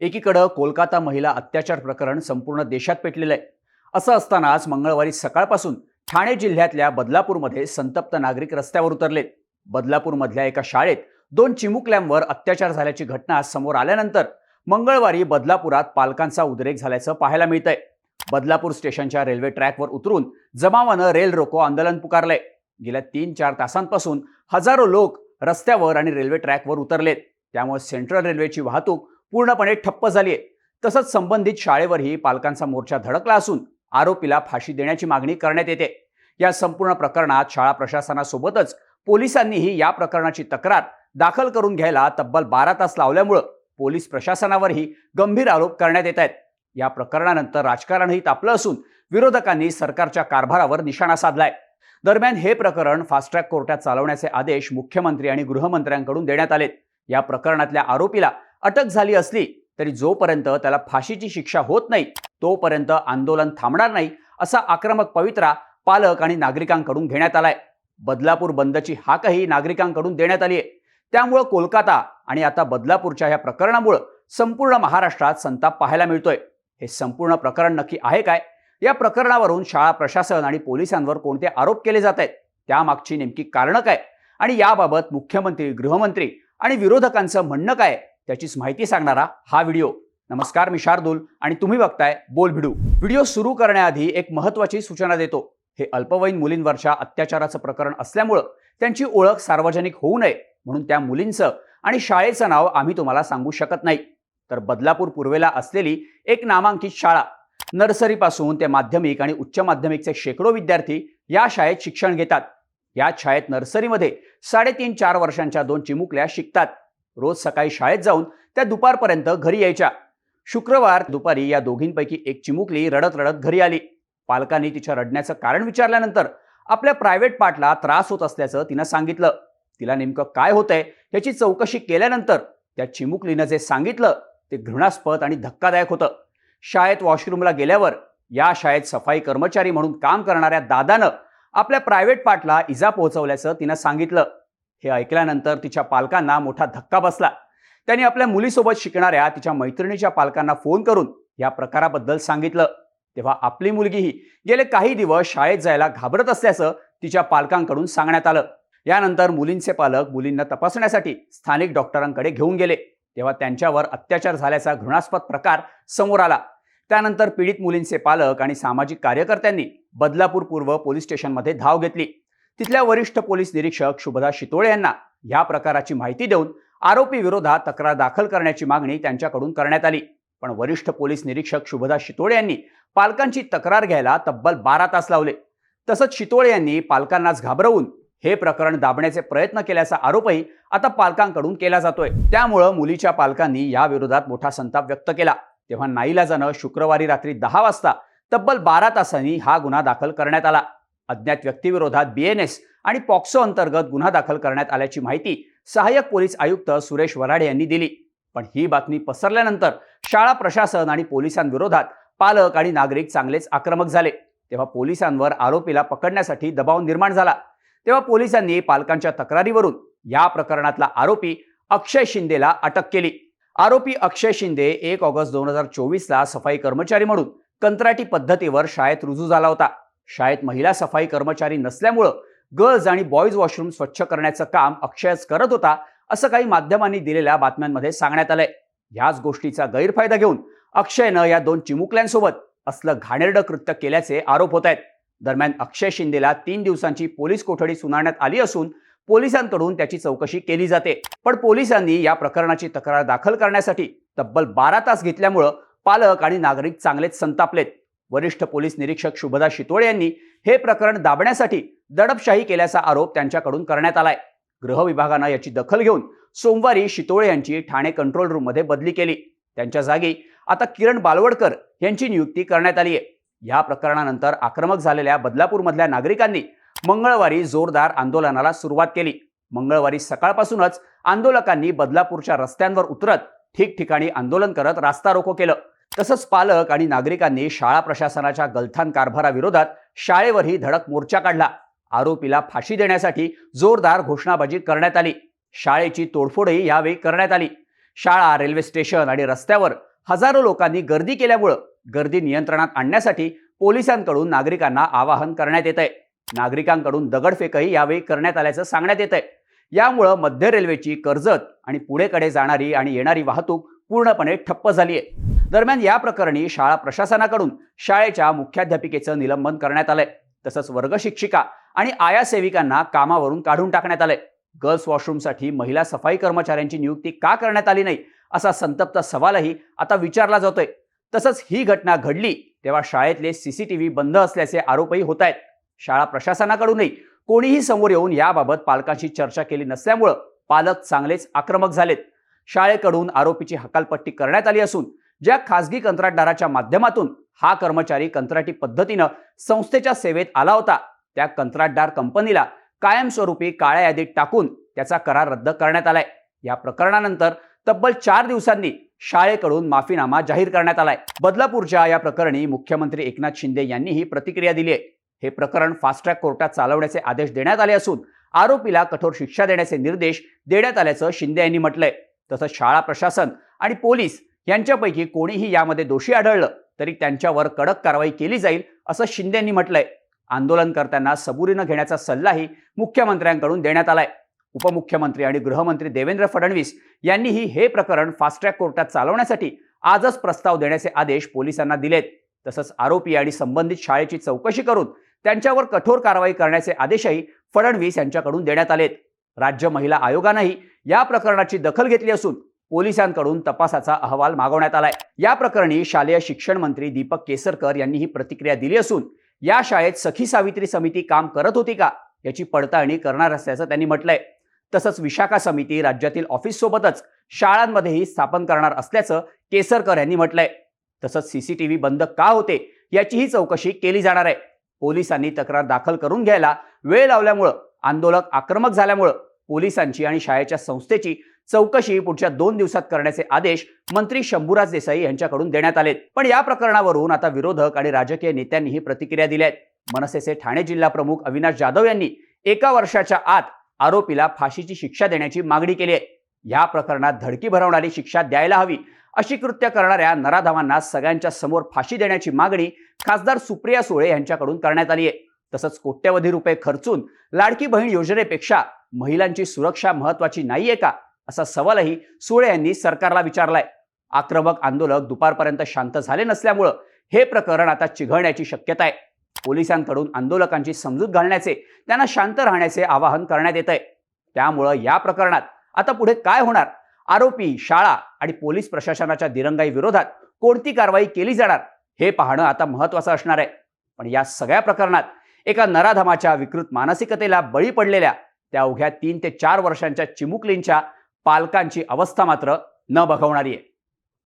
एकीकडं कोलकाता महिला अत्याचार प्रकरण संपूर्ण देशात पेटलेलं आहे. असं असतानाच मंगळवारी सकाळपासून ठाणे जिल्ह्यातल्या बदलापूरमध्ये संतप्त नागरिक रस्त्यावर उतरले. बदलापूरमधल्या एका शाळेत दोन चिमुकल्यांवर अत्याचार झाल्याची घटना समोर आल्यानंतर मंगळवारी बदलापुरात पालकांचा उद्रेक झाल्याचं पाहायला मिळतंय. बदलापूर स्टेशनच्या रेल्वे ट्रॅकवर उतरून जमावानं रेल रोको आंदोलन पुकारलंय. गेल्या तीन चार तासांपासून हजारो लोक रस्त्यावर आणि रेल्वे ट्रॅकवर उतरलेत. त्यामुळे सेंट्रल रेल्वेची वाहतूक पूर्णपणे ठप्प झाली आहे तसंच संबंधित शाळेवरही पालकांचा मोर्चा धडकला असून आरोपीला फाशी देण्याची मागणी करण्यात येते. या संपूर्ण प्रकरणात शाळा प्रशासनासोबतच पोलिसांनीही या प्रकरणाची तक्रार दाखल करून घ्यायला तब्बल बारा तास लावल्यामुळं पोलीस प्रशासनावरही गंभीर आरोप करण्यात येत आहेत. या प्रकरणानंतर राजकारणही तापलं असून विरोधकांनी सरकारच्या कारभारावर निशाणा साधलाय. दरम्यान हे प्रकरण फास्ट ट्रॅक कोर्टात चालवण्याचे आदेश मुख्यमंत्री आणि गृहमंत्र्यांकडून देण्यात आलेत. या प्रकरणातल्या आरोपीला अटक झाली असली तरी जोपर्यंत त्याला फाशीची शिक्षा होत नाही तोपर्यंत आंदोलन थांबणार नाही असा आक्रमक पवित्रा पालक आणि नागरिकांकडून घेण्यात आलाय. बदलापूर बंदची हाकही नागरिकांकडून देण्यात आली आहे त्यामुळं कोलकाता आणि आता बदलापूरच्या या प्रकरणामुळं संपूर्ण महाराष्ट्रात संताप पाहायला मिळतोय. हे संपूर्ण प्रकरण नक्की आहे काय? या प्रकरणावरून शाळा प्रशासन आणि पोलिसांवर कोणते आरोप केले जात आहेत? त्यामागची नेमकी कारणं काय? आणि याबाबत मुख्यमंत्री गृहमंत्री आणि विरोधकांचं म्हणणं काय? त्याचीच माहिती सांगणारा हा व्हिडिओ. नमस्कार मी शार्दूल आणि तुम्ही बघताय बोल भिडू. व्हिडिओ सुरू करण्याआधी एक महत्वाची सूचना देतो. हे अल्पवयीन मुलींवरच्या अत्याचाराचं प्रकरण असल्यामुळं त्यांची ओळख सार्वजनिक होऊ नये म्हणून त्या मुलींचं आणि शाळेचं नाव आम्ही तुम्हाला सांगू शकत नाही. तर बदलापूर पूर्वेला असलेली एक नामांकित शाळा नर्सरीपासून ते माध्यमिक आणि उच्च माध्यमिकचे शेकडो विद्यार्थी या शाळेत शिक्षण घेतात. या शाळेत नर्सरीमध्ये साडेतीन चार वर्षांच्या दोन चिमुकल्या शिकतात. रोज सकाळी शाळेत जाऊन त्या दुपारपर्यंत घरी यायच्या. शुक्रवार दुपारी या दोघींपैकी एक चिमुकली रडत रडत घरी आली. पालकांनी तिच्या रडण्याचं कारण विचारल्यानंतर आपल्या प्रायव्हेट पार्टला त्रास होत असल्याचं तिनं सांगितलं. तिला नेमकं काय होतंय याची चौकशी केल्यानंतर त्या चिमुकलीनं जे सांगितलं ते घृणास्पद आणि धक्कादायक होतं. शाळेत वॉशरूमला गेल्यावर या शाळेत सफाई कर्मचारी म्हणून काम करणाऱ्या दादानं आपल्या प्रायव्हेट पार्टला इजा पोहोचवल्याचं तिनं सांगितलं. हे ऐकल्यानंतर तिच्या पालकांना मोठा धक्का बसला. त्यांनी आपल्या मुलीसोबत शिकणाऱ्या तिच्या मैत्रिणीच्या पालकांना फोन करून या प्रकाराबद्दल सांगितलं. तेव्हा आपली मुलगीही गेले काही दिवस शाळेत जायला घाबरत असल्याचं तिच्या पालकांकडून सांगण्यात आलं. यानंतर मुलींचे पालक मुलींना तपासण्यासाठी स्थानिक डॉक्टरांकडे घेऊन गेले. तेव्हा त्यांच्यावर अत्याचार झाल्याचा घृणास्पद प्रकार समोर आला. त्यानंतर पीडित मुलींचे पालक आणि सामाजिक कार्यकर्त्यांनी बदलापूर पूर्व पोलीस स्टेशनमध्ये धाव घेतली. तिथल्या वरिष्ठ पोलीस निरीक्षक शुभदा शितोळे यांना या प्रकाराची माहिती देऊन आरोपी विरोधात तक्रार दाखल करण्याची मागणी त्यांच्याकडून करण्यात आली. पण वरिष्ठ पोलीस निरीक्षक शुभदा शितोळे यांनी पालकांची तक्रार घ्यायला तब्बल बारा तास लावले. तसंच शितोळे यांनी पालकांनाच घाबरवून हे प्रकरण दाबण्याचे प्रयत्न केल्याचा आरोपही आता पालकांकडून केला जातोय. त्यामुळं मुलीच्या पालकांनी या विरोधात मोठा संताप व्यक्त केला. तेव्हा नाईलाजानं शुक्रवारी रात्री दहा वाजता तब्बल बारा तासांनी हा गुन्हा दाखल करण्यात आला. अज्ञात व्यक्तीविरोधात बीएनएस आणि पॉक्सो अंतर्गत गुन्हा दाखल करण्यात आल्याची माहिती सहाय्यक पोलीस आयुक्त सुरेश वराडे यांनी दिली. पण ही बातमी पसरल्यानंतर शाळा प्रशासन आणि पोलिसांविरोधात पालक आणि नागरिक चांगलेच आक्रमक झाले. तेव्हा पोलिसांवर आरोपीला पकडण्यासाठी दबाव निर्माण झाला. तेव्हा पोलिसांनी पालकांच्या तक्रारीवरून या प्रकरणातला आरोपी अक्षय शिंदेला अटक केली. आरोपी अक्षय शिंदे एक ऑगस्ट दोन हजार चोवीसला सफाई कर्मचारी म्हणून कंत्राटी पद्धतीवर शाळेत रुजू झाला होता. शाळेत महिला सफाई कर्मचारी नसल्यामुळं गर्ल्स आणि बॉईज वॉशरूम स्वच्छ करण्याचं काम अक्षयच करत होता असं काही माध्यमांनी दिलेल्या बातम्यांमध्ये सांगण्यात आलंय. ह्याच गोष्टीचा गैरफायदा घेऊन अक्षयनं या दोन चिमुकल्यांसोबत असलं घाणेरडं कृत्य केल्याचे आरोप होत आहेत दरम्यान अक्षय शिंदेला तीन दिवसांची पोलीस कोठडी सुनावण्यात आली असून पोलिसांकडून त्याची चौकशी केली जाते. पण पोलिसांनी या प्रकरणाची तक्रार दाखल करण्यासाठी तब्बल बारा तास घेतल्यामुळं पालक आणि नागरिक चांगलेच संतापलेत. वरिष्ठ पोलीस निरीक्षक शुभदा शितोळे यांनी हे प्रकरण दाबण्यासाठी दडपशाही केल्याचा आरोप त्यांच्याकडून करण्यात आलाय. गृह विभागानं याची दखल घेऊन सोमवारी शितोळे यांची ठाणे कंट्रोल रूममध्ये बदली केली. त्यांच्या जागी आता किरण बालवडकर यांची नियुक्ती करण्यात आली आहे. या प्रकरणानंतर आक्रमक झालेल्या बदलापूरमधल्या नागरिकांनी मंगळवारी जोरदार आंदोलनाला सुरुवात केली. मंगळवारी सकाळपासूनच आंदोलकांनी बदलापूरच्या रस्त्यांवर उतरत ठिकठिकाणी आंदोलन करत रास्ता रोको केलं. तसंच पालक आणि नागरिकांनी शाळा प्रशासनाच्या गलथान कारभाराविरोधात शाळेवरही धडक मोर्चा काढला. आरोपीला फाशी देण्यासाठी जोरदार घोषणाबाजी करण्यात आली. शाळेची तोडफोडही यावेळी करण्यात आली. शाळा रेल्वे स्टेशन आणि रस्त्यावर हजारो लोकांनी गर्दी केल्यामुळं गर्दी नियंत्रणात आणण्यासाठी पोलिसांकडून नागरिकांना आवाहन करण्यात येत आहे नागरिकांकडून दगडफेकही यावेळी करण्यात आल्याचं सांगण्यात येत आहे यामुळं मध्य रेल्वेची कर्जत आणि पुढेकडे जाणारी आणि येणारी वाहतूक पूर्णपणे ठप्प झाली आहे दरम्यान या प्रकरणी शाळा प्रशासनाकडून शाळेच्या मुख्याध्यापिकेचं निलंबन करण्यात आलंय. तसंच वर्ग शिक्षिका आणि आया सेविकांना कामावरून काढून टाकण्यात आलंय. गर्ल्स वॉशरूमसाठी महिला सफाई कर्मचाऱ्यांची नियुक्ती का करण्यात आली नाही असा संतप्त सवालही आता विचारला जातोय. तसंच ही घटना घडली तेव्हा शाळेतले सीसीटीव्ही बंद असल्याचे आरोपही होत आहेत शाळा प्रशासनाकडूनही कोणीही समोर येऊन याबाबत पालकांशी चर्चा केली नसल्यामुळं पालक चांगलेच आक्रमक झालेत. शाळेकडून आरोपीची हकालपट्टी करण्यात आली असून ज्या खासगी कंत्राटदाराच्या माध्यमातून हा कर्मचारी कंत्राटी पद्धतीनं संस्थेच्या सेवेत आला होता त्या कंत्राटदार कंपनीला कायमस्वरूपी काळ्या यादीत टाकून त्याचा करार रद्द करण्यात आलाय. या प्रकरणानंतर तब्बल चार दिवसांनी शाळेकडून माफीनामा जाहीर करण्यात आलाय. बदलापूरच्या या प्रकरणी मुख्यमंत्री एकनाथ शिंदे यांनीही प्रतिक्रिया दिली आहे. हे प्रकरण फास्ट ट्रॅक कोर्टात चालवण्याचे आदेश देण्यात आले असून आरोपीला कठोर शिक्षा देण्याचे निर्देश देण्यात आल्याचं शिंदे यांनी म्हटलंय. तसंच शाळा प्रशासन आणि पोलीस यांच्यापैकी कोणीही यामध्ये दोषी आढळलं तरी त्यांच्यावर कडक कारवाई केली जाईल असं शिंदेंनी म्हटलंय. आंदोलनकर्त्यांना सबुरीनं घेण्याचा सल्लाही मुख्यमंत्र्यांकडून देण्यात आलाय. उपमुख्यमंत्री आणि गृहमंत्री देवेंद्र फडणवीस यांनीही हे प्रकरण फास्ट ट्रॅक कोर्टात चालवण्यासाठी आजच प्रस्ताव देण्याचे आदेश पोलिसांना दिलेत. तसंच आरोपी आणि संबंधित शाळेची चौकशी करून त्यांच्यावर कठोर कारवाई करण्याचे आदेशही फडणवीस यांच्याकडून देण्यात आलेत. राज्य महिला आयोगानंही या प्रकरणाची दखल घेतली असून पोलिसांकडून तपासाचा अहवाल मागवण्यात आलाय. या प्रकरणी शालेय शिक्षण मंत्री दीपक केसरकर यांनी ही प्रतिक्रिया दिली असून या शाळेत सखी सावित्री समिती काम करत होती का याची पडताळणी करणार असल्याचं त्यांनी म्हटलंय. तसंच विशाखा समिती राज्यातील ऑफिस सोबतच शाळांमध्येही स्थापन करणार असल्याचं केसरकर यांनी म्हटलंय. तसंच सीसीटीव्ही बंद का होते याचीही चौकशी केली जाणार आहे. पोलिसांनी तक्रार दाखल करून घ्यायला वेळ लावल्यामुळं आंदोलक आक्रमक झाल्यामुळं पोलिसांची आणि शाळेच्या संस्थेची चौकशी पुढच्या दोन दिवसात करण्याचे आदेश मंत्री शंभूराज देसाई यांच्याकडून देण्यात आलेत. पण या प्रकरणावरून आता विरोधक आणि राजकीय नेत्यांनीही प्रतिक्रिया दिल्या आहेत मनसेचे ठाणे जिल्हा प्रमुख अविनाश जाधव यांनी एका वर्षाच्या आत आरोपीला फाशीची शिक्षा देण्याची मागणी केली आहे. या प्रकरणात धडकी भरवणारी शिक्षा द्यायला हवी अशी कृत्य करणाऱ्या नराधावांना सगळ्यांच्या समोर फाशी देण्याची मागणी खासदार सुप्रिया सुळे यांच्याकडून करण्यात आली आहे. तसंच कोट्यवधी रुपये खर्चून लाडकी बहीण योजनेपेक्षा महिलांची सुरक्षा महत्वाची नाहीये का? असा सवालही सुळे यांनी सरकारला विचारलाय. आक्रमक आंदोलक दुपारपर्यंत शांत झाले नसल्यामुळं हे प्रकरण आता चिघळण्याची शक्यता आहे. पोलिसांकडून आंदोलकांची समजूत घालण्याचे त्यांना शांत राहण्याचे आवाहन करण्यात येत आहे त्यामुळं या प्रकरणात आता पुढे काय होणार? आरोपी शाळा आणि पोलीस प्रशासनाच्या दिरंगाई विरोधात कोणती कारवाई केली जाणार? हे पाहणं आता महत्वाचं असणार आहे. पण या सगळ्या प्रकरणात एका नराधमाच्या विकृत मानसिकतेला बळी पडलेल्या त्या अवघ्या तीन ते चार वर्षांच्या चिमुकलींच्या पालकांची अवस्था मात्र न बघवणारी आहे.